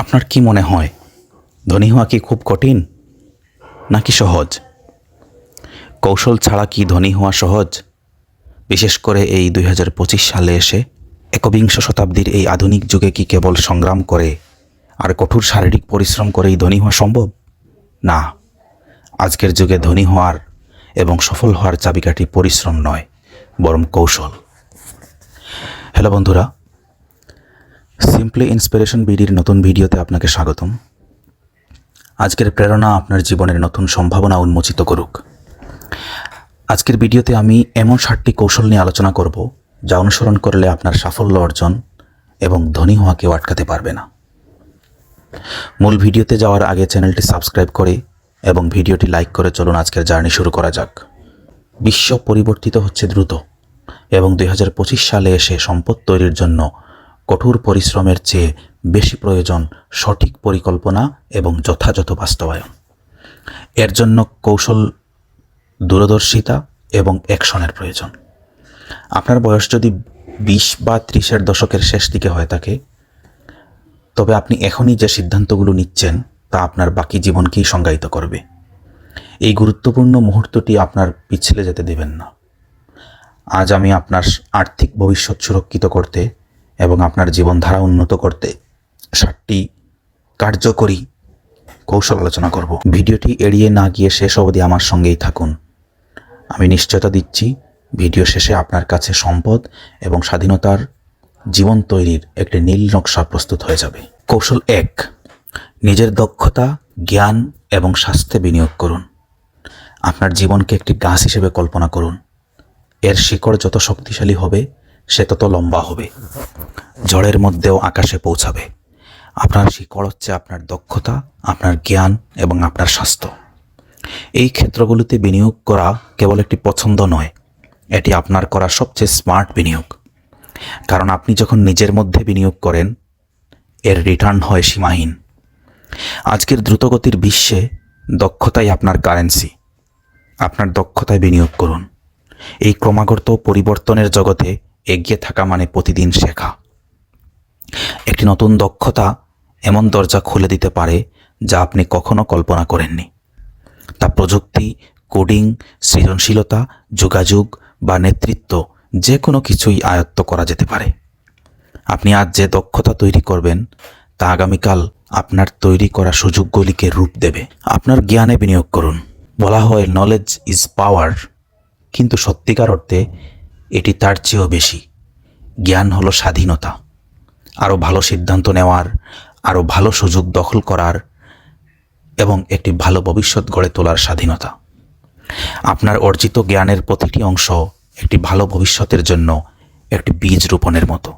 আপনার কি মনে হয়, ধনী হওয়া কি খুব কঠিন, নাকি সহজ? কৌশল ছাড়া কি ধনী হওয়া সহজ? বিশেষ করে এই দুই হাজার পঁচিশ সালে এসে একবিংশ শতাব্দীর এই আধুনিক যুগে কি কেবল সংগ্রাম করে আর কঠোর শারীরিক পরিশ্রম করেই ধনী হওয়া সম্ভব? না, আজকের যুগে ধনী হওয়ার এবং সফল হওয়ার চাবিকাঠি পরিশ্রম নয়, বরং কৌশল। হ্যালো বন্ধুরা সিম্পলি ইন্সপিরেশন বিডির নতুন ভিডিওতে আপনাকে স্বাগতম। আজকের প্রেরণা আপনার জীবনের নতুন সম্ভাবনা উন্মোচিত করুক। আজকের ভিডিওতে আমি এমন ষাটটি কৌশল নিয়ে আলোচনা করব যা অনুসরণ করলে আপনার সাফল্য অর্জন এবং ধনী হওয়া কেউ আটকাতে পারবে না। মূল ভিডিওতে যাওয়ার আগে চ্যানেলটি সাবস্ক্রাইব করে এবং ভিডিওটি লাইক করে চলুন আজকের জার্নি শুরু করা যাক। বিশ্ব পরিবর্তিত হচ্ছে দ্রুত এবং দু হাজার পঁচিশ সালে এসে সম্পদ তৈরির জন্য কঠোর পরিশ্রমের চেয়ে বেশি প্রয়োজন সঠিক পরিকল্পনা এবং যথাযথ বাস্তবায়ন। এর জন্য কৌশল দূরদর্শিতা এবং অ্যাকশনের প্রয়োজন। আপনার বয়স যদি বিশ বা ত্রিশের দশকের শেষ দিকে হয়ে থাকে, তবে আপনি এখনই যে সিদ্ধান্তগুলো নিচ্ছেন, তা আপনার বাকি জীবনকেই সংজ্ঞায়িত করবে। এই গুরুত্বপূর্ণ মুহূর্তটি আপনার পিছলে যেতে দেবেন না। আজ আমি আপনার আর্থিক ভবিষ্যৎ সুরক্ষিত করতে এবং আপনার জীবনধারা উন্নত করতে ষাটটি কার্যকরী কৌশল আলোচনা করব। ভিডিওটি এড়িয়ে না গিয়ে শেষ অবধি আমার সঙ্গেই থাকুন। আমি নিশ্চয়তা দিচ্ছি ভিডিও শেষে আপনার কাছে সম্পদ এবং স্বাধীনতার জীবন তৈরির একটি নীল নকশা প্রস্তুত হয়ে যাবে। কৌশল এক, নিজের দক্ষতা, জ্ঞান এবং স্বাস্থ্যে বিনিয়োগ করুন। আপনার জীবনকে একটি গাছ হিসেবে কল্পনা করুন। এর শিকড় যত শক্তিশালী হবে সে তত লম্বা হবে। ঝড়ের মধ্যেও আকাশে পৌঁছাবে। আপনার শিকড় হচ্ছে আপনার দক্ষতা, আপনার জ্ঞান এবং আপনার স্বাস্থ্য। এই ক্ষেত্রগুলিতে বিনিয়োগ করা কেবল একটি পছন্দ নয়, এটি আপনার করা সবচেয়ে স্মার্ট বিনিয়োগ। কারণ আপনি যখন নিজের মধ্যে বিনিয়োগ করেন, এর রিটার্ন হয় সীমাহীন। আজকের দ্রুতগতির বিশ্বে দক্ষতাই আপনার কারেন্সি আপনার দক্ষতায় বিনিয়োগ করুন। এই ক্রমাগত পরিবর্তনের জগতে এগিয়ে থাকা মানে প্রতিদিন শেখা। একটি নতুন দক্ষতা এমন দরজা খুলে দিতে পারে যা আপনি কখনো কল্পনা করেননি। তা প্রযুক্তি, কোডিং, সৃজনশীলতা, যোগাযোগ বা নেতৃত্ব যে কোনো কিছুই আয়ত্ত করা যেতে পারে। আপনি আজ যে দক্ষতা তৈরি করবেন, তা আগামীকাল আপনার তৈরি করা সুযোগগুলিকে রূপ দেবে। আপনার জ্ঞানে বিনিয়োগ করুন। বলা হয় নলেজ ইজ পাওয়ার কিন্তু সত্যিকার অর্থে এটি তার চেয়েও বেশি। জ্ঞান হলো স্বাধীনতা। আরও ভালো সিদ্ধান্ত নেওয়ার আরও ভালো সুযোগ দখল করার এবং একটি ভালো ভবিষ্যৎ গড়ে তোলার স্বাধীনতা। আপনার অর্জিত জ্ঞানের প্রতিটি অংশ একটি ভালো ভবিষ্যতের জন্য একটি বীজ রোপণের মতো।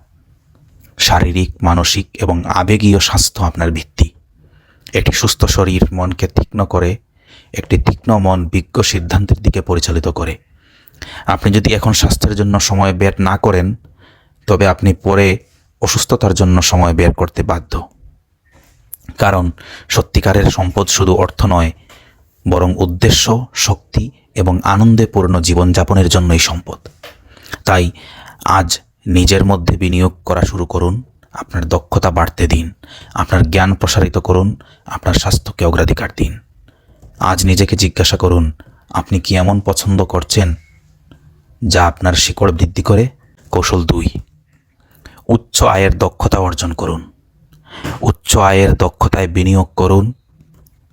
শারীরিক, মানসিক এবং আবেগীয় স্বাস্থ্য আপনার ভিত্তি। একটি সুস্থ শরীর মনকে তীক্ষ্ণ করে, একটি তীক্ষ্ণ মন বিজ্ঞ সিদ্ধান্তের দিকে পরিচালিত করে। আপনি যদি এখন স্বাস্থ্যের জন্য সময় বের না করেন, তবে আপনি পরে অসুস্থতার জন্য সময় বের করতে বাধ্য। কারণ সত্যিকারের সম্পদ শুধু অর্থ নয়, বরং উদ্দেশ্য, শক্তি এবং আনন্দে পূর্ণ জীবনযাপনের জন্যই সম্পদ। তাই আজ নিজের মধ্যে বিনিয়োগ করা শুরু করুন, আপনার দক্ষতা বাড়তে দিন, আপনার জ্ঞান প্রসারিত করুন, আপনার স্বাস্থ্যকে অগ্রাধিকার দিন। আজ নিজেকে জিজ্ঞাসা করুন, আপনি কি এমন পছন্দ করছেন? যা আপনার শিকড় বৃদ্ধি করে। কৌশল দুই। উচ্চ আয়ের দক্ষতা অর্জন করুন। উচ্চ আয়ের দক্ষতায় বিনিয়োগ করুন।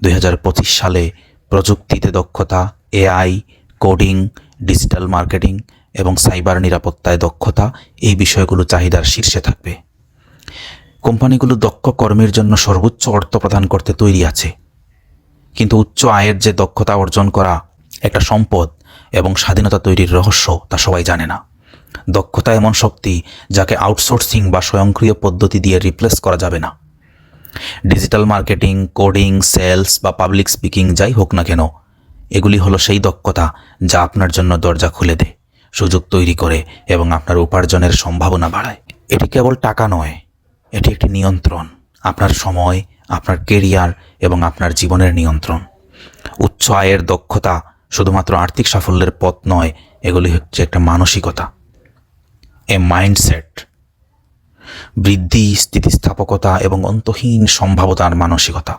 দুই হাজার পঁচিশ সালে প্রযুক্তিতে দক্ষতা, এআই, কোডিং, ডিজিটাল মার্কেটিং এবং সাইবার নিরাপত্তায় দক্ষতা এই বিষয়গুলো চাহিদার শীর্ষে থাকবে। কোম্পানিগুলো দক্ষ কর্মীর জন্য সর্বোচ্চ অর্থ প্রদান করতে তৈরি আছে। কিন্তু উচ্চ আয়ের যে দক্ষতা অর্জন করা একটা সম্পদ এবং স্বাধীনতা তৈরির রহস্য তা সবাই জানে না। দক্ষতা এমন শক্তি যাকে আউটসোর্সিং বা স্বয়ংক্রিয় পদ্ধতি দিয়ে রিপ্লেস করা যাবে না। ডিজিটাল মার্কেটিং, কোডিং, সেলস বা পাবলিক স্পিকিং যাই হোক না কেন, এগুলি হলো সেই দক্ষতা যা আপনার জন্য দরজা খুলে দেয়, সুযোগ তৈরি করে এবং আপনার উপার্জনের সম্ভাবনা বাড়ায়। এটি কেবল টাকা নয়, এটি একটি নিয়ন্ত্রণ, আপনার সময়, আপনার কেরিয়ার এবং আপনার জীবনের নিয়ন্ত্রণ। উচ্চ আয়ের দক্ষতা শুধুমাত্র আর্থিক সাফল্যের পথ নয়, এগুলি হচ্ছে একটা মানসিকতা এ মাইন্ডসেট বৃদ্ধি, স্থিতিস্থাপকতা এবং অন্তহীন সম্ভাবতার মানসিকতা।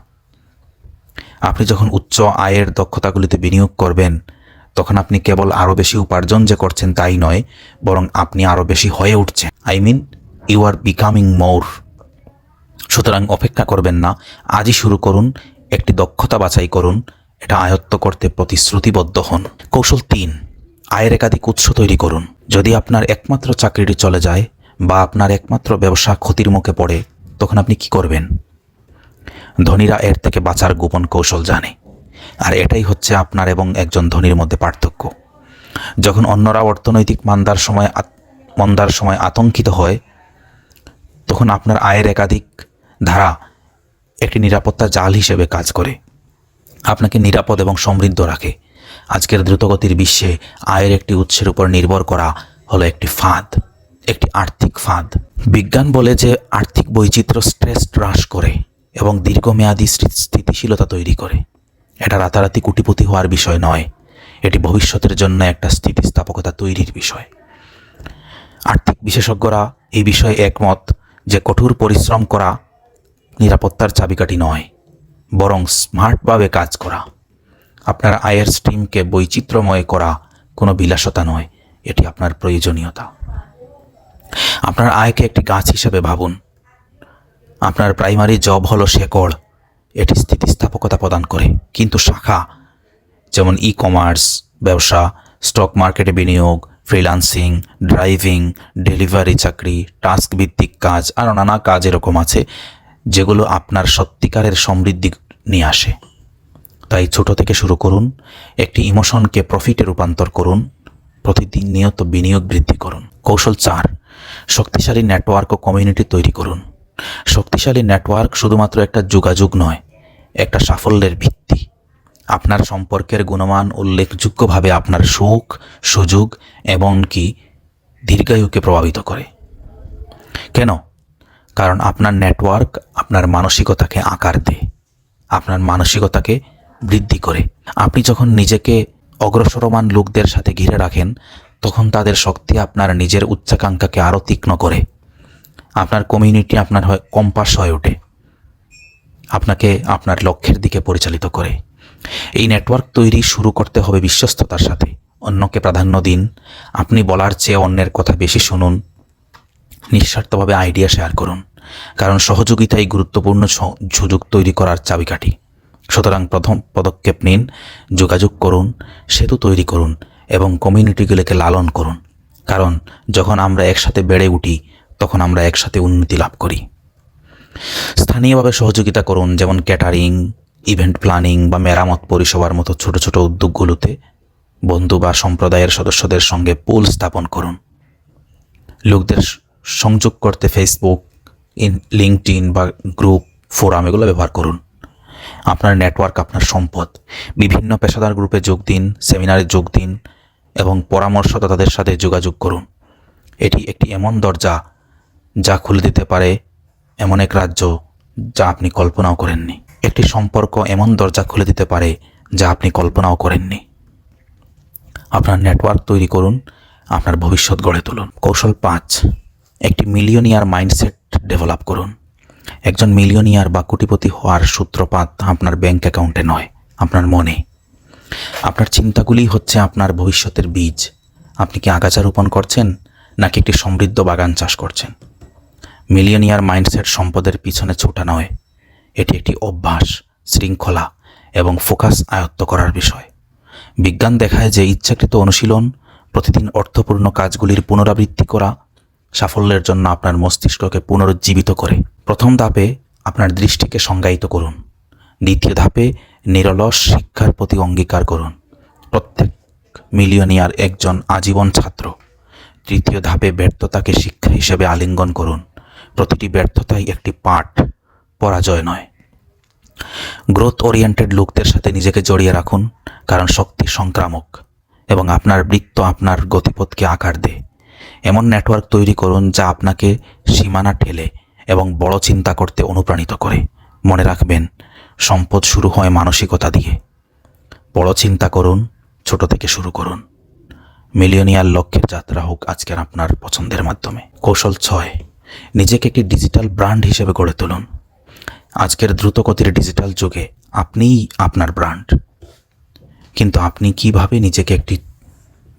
আপনি যখন উচ্চ আয়ের দক্ষতাগুলিতে বিনিয়োগ করবেন, তখন আপনি কেবল আরও বেশি উপার্জন যে করছেন তাই নয়, বরং আপনি আরও বেশি হয়ে উঠছেন। I mean you are becoming more সুতরাং অপেক্ষা করবেন না, আজই শুরু করুন, একটি দক্ষতা বাছাই করুন এটা আয়ত্ত করতে প্রতিশ্রুতিবদ্ধ হন। কৌশল তিন, আয়ের একাধিক উৎস তৈরি করুন। যদি আপনার একমাত্র চাকরিটি চলে যায় বা আপনার একমাত্র ব্যবসা ক্ষতির মুখে পড়ে, তখন আপনি কি করবেন? ধনীরা এর থেকে বাঁচার গোপন কৌশল জানে। আর এটাই হচ্ছে আপনার এবং একজন ধনীর মধ্যে পার্থক্য। যখন অন্যরা অর্থনৈতিক মান্দার সময় মন্দার সময় আতঙ্কিত হয়, তখন আপনার আয়ের একাধিক ধারা একটি নিরাপত্তা জাল হিসেবে কাজ করে। আপনাকে নিরাপদ এবং সমৃদ্ধ রাখে। আজকের দ্রুতগতির বিশ্বে আয়ের একটি উৎসের উপর নির্ভর করা হলো একটি ফাঁদ, একটি আর্থিক ফাঁদ। বিজ্ঞান বলে যে আর্থিক বৈচিত্র্য স্ট্রেস হ্রাস করে এবং দীর্ঘমেয়াদী স্থি- স্থিতিশীলতা তৈরি করে। এটা রাতারাতি কুটিপতি হওয়ার বিষয় নয়। এটি ভবিষ্যতের জন্য একটা স্থিতিস্থাপকতা তৈরির বিষয়। আর্থিক বিশেষজ্ঞরা এই বিষয়ে একমত যে কঠোর পরিশ্রম করা নিরাপত্তার চাবিকাঠি নয়। বরং স্মার্টভাবে কাজ করা। আপনার আয়ের স্ট্রিমকে বৈচিত্র্যময় করা কোনো বিলাসতা নয়, এটি আপনার প্রয়োজনীয়তা। আপনার আয়কে একটি গাছ হিসেবে ভাবুন। আপনার প্রাইমারি জব হলো শেকড়, এটি স্থিতিস্থাপকতা প্রদান করে। কিন্তু শাখা, যেমন ই কমার্স ব্যবসা স্টক মার্কেটে বিনিয়োগ ফ্রিল্যান্সিং ড্রাইভিং ডেলিভারি চাকরি টাস্ক ভিত্তিক কাজ, আরও নানা কাজ এরকম আছে যেগুলো আপনার সত্যিকারের সমৃদ্ধি নিয়ে আসে। তাই ছোট থেকে শুরু করুন, একটি ইমোশনকে প্রফিটে রূপান্তর করুন, প্রতিদিন নিয়ত বিনিয়োগ বৃদ্ধি করুন। কৌশল চার, শক্তিশালী নেটওয়ার্ক ও কমিউনিটি তৈরি করুন। শক্তিশালী নেটওয়ার্ক শুধুমাত্র একটা যোগাযোগ নয়, একটা সাফল্যের ভিত্তি। আপনার সম্পর্কের গুণমান উল্লেখযোগ্যভাবে আপনার সুখ, সুযোগ এমনকি দীর্ঘায়ুকে প্রভাবিত করে। কেন? কারণ আপনার নেটওয়ার্ক আপনার মানসিকতাকে আকার দেয়। আপনার মানসিকতাকে বৃদ্ধি করে। আপনি যখন নিজেকে অগ্রসরমান লোকদের সাথে ঘিরে রাখেন, তখন তাদের শক্তি আপনার নিজের উচ্চাকাঙ্ক্ষাকে আরও তীক্ষ্ণ করে। আপনার কমিউনিটি আপনার হয় কম্পাস হয়ে ওঠে। আপনাকে আপনার লক্ষ্যের দিকে পরিচালিত করে। এই নেটওয়ার্ক তৈরি শুরু করতে হবে বিশ্বস্ততার সাথে। অন্যকে প্রাধান্য দিন। আপনি বলার চেয়ে অন্যের কথা বেশি শুনুন। নিঃস্বার্থভাবে আইডিয়া শেয়ার করুন। কারণ সহযোগিতাই গুরুত্বপূর্ণ সুযোগ তৈরি করার চাবিকাঠি। সুতরাং প্রথম পদক্ষেপ নিন, যোগাযোগ করুন, সেতু তৈরি করুন এবং কমিউনিটিগুলোকে লালন করুন। কারণ যখন আমরা একসাথে বেড়ে উঠি, তখন আমরা একসাথে উন্নতি লাভ করি। স্থানীয়ভাবে সহযোগিতা করুন, যেমন ক্যাটারিং ইভেন্ট প্ল্যানিং বা মেরামত পরিষেবার মতো ছোট ছোট উদ্যোগগুলোতে বন্ধু বা সম্প্রদায়ের সদস্যদের সঙ্গে পুল স্থাপন করুন। লোকদের সংযোগ করতে ফেসবুক ইন লিঙ্কড বা গ্রুপ ফোরাম এগুলো ব্যবহার করুন। আপনার নেটওয়ার্ক আপনার সম্পদ। বিভিন্ন পেশাদার গ্রুপে যোগ দিন সেমিনারে যোগ দিন এবং পরামর্শদাতাদের সাথে যোগাযোগ করুন। এটি একটি এমন দরজা যা খুলে দিতে পারে এমন এক রাজ্য যা আপনি কল্পনাও করেননি। একটি সম্পর্ক এমন দরজা খুলে দিতে পারে যা আপনি কল্পনাও করেননি। আপনার নেটওয়ার্ক তৈরি করুন, আপনার ভবিষ্যৎ গড়ে তুলুন। কৌশল পাঁচ। একটি মিলিয়নিয়ার মাইন্ডসেট ডেভেলপ করুন। একজন মিলিয়নিয়ার বা কোটিপতি হওয়ার সূত্রপাত আপনার ব্যাংক অ্যাকাউন্টে নয়, আপনার মনে। আপনার চিন্তাগুলি হচ্ছে আপনার ভবিষ্যতের বীজ। আপনি কি আগাছা রোপণ করছেন, নাকি একটি সমৃদ্ধ বাগান চাষ করছেন? মিলিয়নিয়ার মাইন্ডসেট সম্পদের পিছনে ছোটা নয়, এটি একটি অভ্যাস, শৃঙ্খলা এবং ফোকাস আয়ত্ত করার বিষয়। বিজ্ঞান দেখায় যে ইচ্ছাকৃত অনুশীলন, প্রতিদিন অর্থপূর্ণ কাজগুলির পুনরাবৃত্তি করা সাফল্যের জন্য আপনার মস্তিষ্ককে পুনরুজ্জীবিত করে। প্রথম ধাপে আপনার দৃষ্টিকে সংজ্ঞায়িত করুন। দ্বিতীয় ধাপে নিরলস শিক্ষার প্রতি অঙ্গীকার করুন। প্রত্যেক মিলিয়নিয়ার একজন আজীবন ছাত্র। তৃতীয় ধাপে ব্যর্থতাকে শিক্ষা হিসেবে আলিঙ্গন করুন। প্রতিটি ব্যর্থতাই একটি পাঠ, পরাজয় নয়। গ্রোথ ওরিয়েন্টেড লোকদের সাথে নিজেকে জড়িয়ে রাখুন, কারণ শক্তি সংক্রামক, এবং আপনার বৃত্ত আপনার গতিপথকে আকার দেয়। এমন নেটওয়ার্ক তৈরি করুন যা আপনাকে সীমানা ঠেলে এবং বড় চিন্তা করতে অনুপ্রাণিত করে। মনে রাখবেন, সম্পদ শুরু হয় মানসিকতা দিয়ে। বড় চিন্তা করুন, ছোট থেকে শুরু করুন। মিলিয়নিয়ার লক্ষ্যের যাত্রা হোক আজকের আপনার পছন্দের মাধ্যমে। কৌশল ছয়, নিজেকে একটি ডিজিটাল ব্র্যান্ড হিসেবে গড়ে তুলুন। আজকের দ্রুতগতির ডিজিটাল যুগে আপনিই আপনার ব্র্যান্ড। কিন্তু আপনি কীভাবে নিজেকে একটি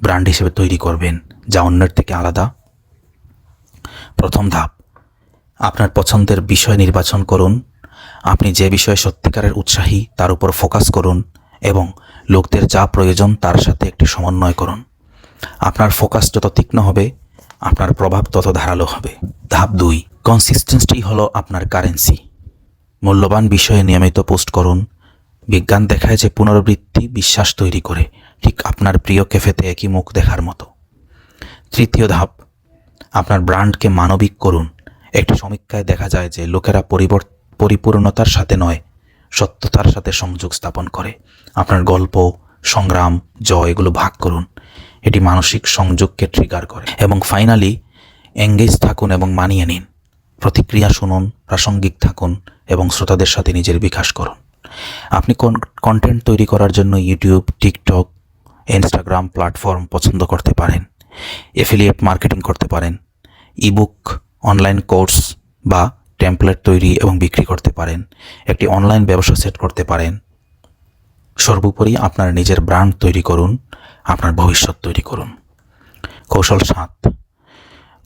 ব্র্যান্ড হিসেবে তৈরি করবেন যা অন্যের থেকে আলাদা। প্রথম ধাপ, আপনার পছন্দের বিষয় নির্বাচন করুন। আপনি যে বিষয়ে সত্যিকারের উৎসাহী, তার উপর ফোকাস করুন এবং লোকদের যা প্রয়োজন, তার সাথে একটি সমন্বয় করুন। আপনার ফোকাস যত তীক্ষ্ণ হবে, আপনার প্রভাব তত ধারালো হবে। ধাপ দুই কনসিস্টেন্সি হলো আপনার কারেন্সি মূল্যবান বিষয়ে নিয়মিত পোস্ট করুন। বিজ্ঞান দেখায় যে পুনরাবৃত্তি, বিশ্বাস তৈরি করে। ঠিক আপনার প্রিয় ক্যাফেতে একই মুখ দেখার মতো। তৃতীয় ধাপ। আপনার ব্র্যান্ডকে মানবিক করুন। একটি সমীক্ষায় দেখা যায় যে লোকেরা পরিপূর্ণতার সাথে নয়, সত্যতার সাথে সংযোগ স্থাপন করে। আপনার গল্প, সংগ্রাম, জয় এগুলো ভাগ করুন। এটি মানসিক সংযোগকে ট্রিগার করে। এবং ফাইনালি এঙ্গেজ থাকুন এবং মানিয়ে নিন। প্রতিক্রিয়া শুনুন, প্রাসঙ্গিক থাকুন এবং শ্রোতাদের সাথে নিজের বিকাশ করুন। আপনি কন্টেন্ট তৈরি করার জন্য ইউটিউব টিকটক ইনস্টাগ্রাম প্ল্যাটফর্ম পছন্দ করতে পারেন? এফিলিয়েট মার্কেটিং করতে পারেন ইবুক অনলাইন কোর্স বা টেমপ্লেট তৈরি এবং বিক্রি করতে পারেন, একটি অনলাইন ব্যবসা সেট করতে পারেন। সর্বোপরি আপনার নিজের ব্র্যান্ড তৈরি করুন, আপনার ভবিষ্যৎ তৈরি করুন। কৌশল সাত,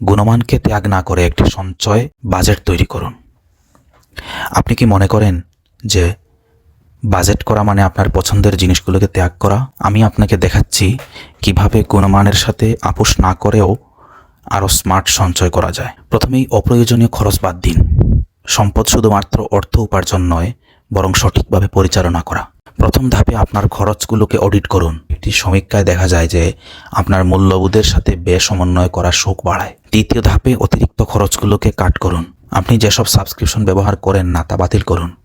গুণমানকে ত্যাগ না করে একটি সঞ্চয়, বাজেট তৈরি করুন। আপনি কি মনে করেন যে বাজেট করা মানে আপনার পছন্দের জিনিসগুলোকে ত্যাগ করা। আমি আপনাকে দেখাচ্ছি কীভাবে গুণমানের সাথে আপোষ না করেও আরও স্মার্ট সঞ্চয় করা যায়। প্রথমেই অপ্রয়োজনীয় খরচ বাদ দিন। সম্পদ শুধুমাত্র অর্থ উপার্জন নয়, বরং সঠিকভাবে পরিচালনা করা। প্রথম ধাপে আপনার খরচগুলোকে অডিট করুন। একটি সমীক্ষায় দেখা যায় যে আপনার মূল্যবোধের সাথে ব্যয় সমন্বয় করা শোক বাড়ায়। দ্বিতীয় ধাপে অতিরিক্ত খরচগুলোকে কাট করুন। আপনি যেসব সাবস্ক্রিপশন ব্যবহার করেন না তা বাতিল করুন।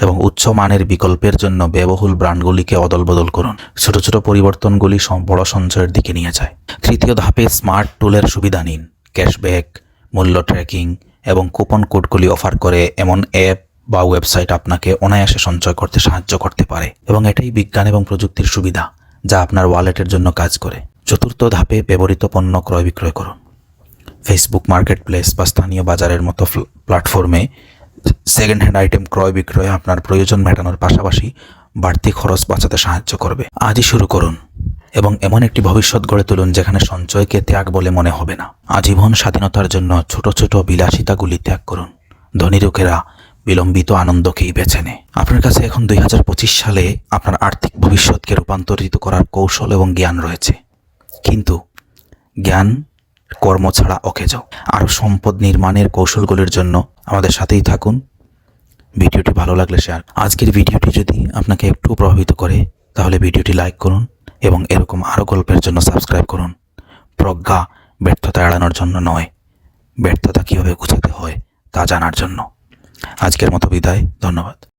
এবং উচ্চ মানের বিকল্পের জন্য ব্যয়বহুল ব্র্যান্ডগুলিকে অদলবদল করুন। ছোট ছোট পরিবর্তনগুলি বড় সঞ্চয়ের দিকে নিয়ে যায়। তৃতীয় ধাপে স্মার্ট টুলের সুবিধা নিন। ক্যাশব্যাক, মূল্য ট্র্যাকিং এবং কুপন কোডগুলি অফার করে এমন অ্যাপ বা ওয়েবসাইট আপনাকে অনায়াসে সঞ্চয় করতে সাহায্য করতে পারে এবং এটাই বিজ্ঞান এবং প্রযুক্তির সুবিধা যা আপনার ওয়ালেটের জন্য কাজ করে। চতুর্থ ধাপে ব্যবহৃত পণ্য ক্রয় বিক্রয় করুন। ফেসবুক মার্কেট প্লেস বা স্থানীয় বাজারের মতো প্ল্যাটফর্মে সেকেন্ড হ্যান্ড আইটেম ক্রয় বিক্রয় আপনার প্রয়োজন মেটানোর পাশাপাশি বাড়তি খরচ বাঁচাতে সাহায্য করবে। আজই শুরু করুন এবং এমন একটি ভবিষ্যৎ গড়ে তুলুন যেখানে সঞ্চয়কে ত্যাগ বলে মনে হবে না। আজীবন স্বাধীনতার জন্য ছোট ছোট বিলাসিতাগুলি ত্যাগ করুন। ধনী লোকেরা বিলম্বিত আনন্দকেই বেছে নেয়। আপনার কাছে এখন দুই হাজার পঁচিশ সালে আপনার আর্থিক ভবিষ্যৎকে রূপান্তরিত করার কৌশল এবং জ্ঞান রয়েছে। কিন্তু জ্ঞান কর্ম ছাড়া অকেজ। আরও সম্পদ নির্মাণের কৌশলগুলির জন্য আমাদের সাথেই থাকুন। ভিডিওটি ভালো লাগলে শেয়ার আজকের ভিডিওটি যদি আপনাকে একটু প্রভাবিত করে, তাহলে ভিডিওটি লাইক করুন এবং এরকম আরও গল্পের জন্য সাবস্ক্রাইব করুন। প্রজ্ঞা ব্যর্থতা এড়ানোর জন্য নয়। ব্যর্থতা কীভাবে গুছাতে হয় তা জানার জন্য। আজকের মতো বিদায়। ধন্যবাদ।